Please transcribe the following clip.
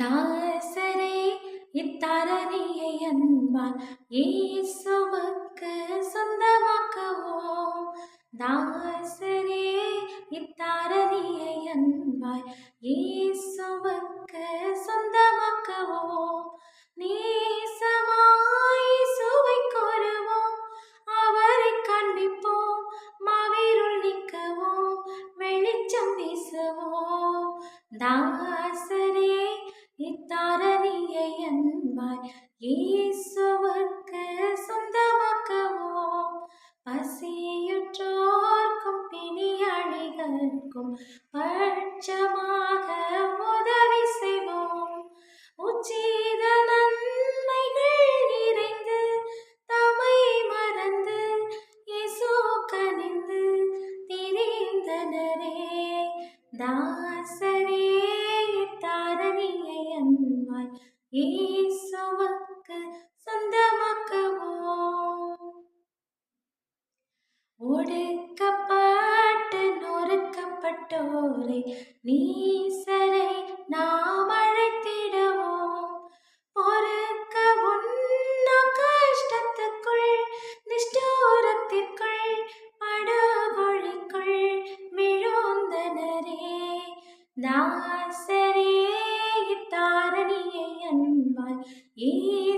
தாசரே இத்தரணியை அன்பால் இயேசுவுக்கு சொந்தமாக்குவோம். தாசரே இத்தரணியை அன்பாய் இயேசுவுக்கு சொந்தமாக்குவோம். நேசமாய் சுவை கோருவோம் அவரை காண்பிப்போம் மாவீருள் நிற்கவும் வெளிச்சம் வீசுவோம். தாசரே இத்தாரணியை அன்பாய். இயேசுவுக்கு சொந்தமாக்குவோம் பசியுற்றோர்க்கும் பிணியாளிகளுக்கும் பட்சமாக உதவி செய்வோம். உச்சித நன்மைகள் நிறைந்து தமை மறந்து இசோ கனிந்து திரிந்தனரே. தாசரே இயேசுவுக்கு சொந்தமாக்குவோம். ஒடுக்கப்பட்டு நொறுக்கப்பட்டோரை நீசரை நாம் அழைத்திடுவோம். பொறுக்க உண்ணா கஷ்டத்துக்குள் நிஷ்டோரத்திற்குள் படுகொழிக்குள் விழுந்தனரே தாசரே இத்தாரணியை அன்பாய்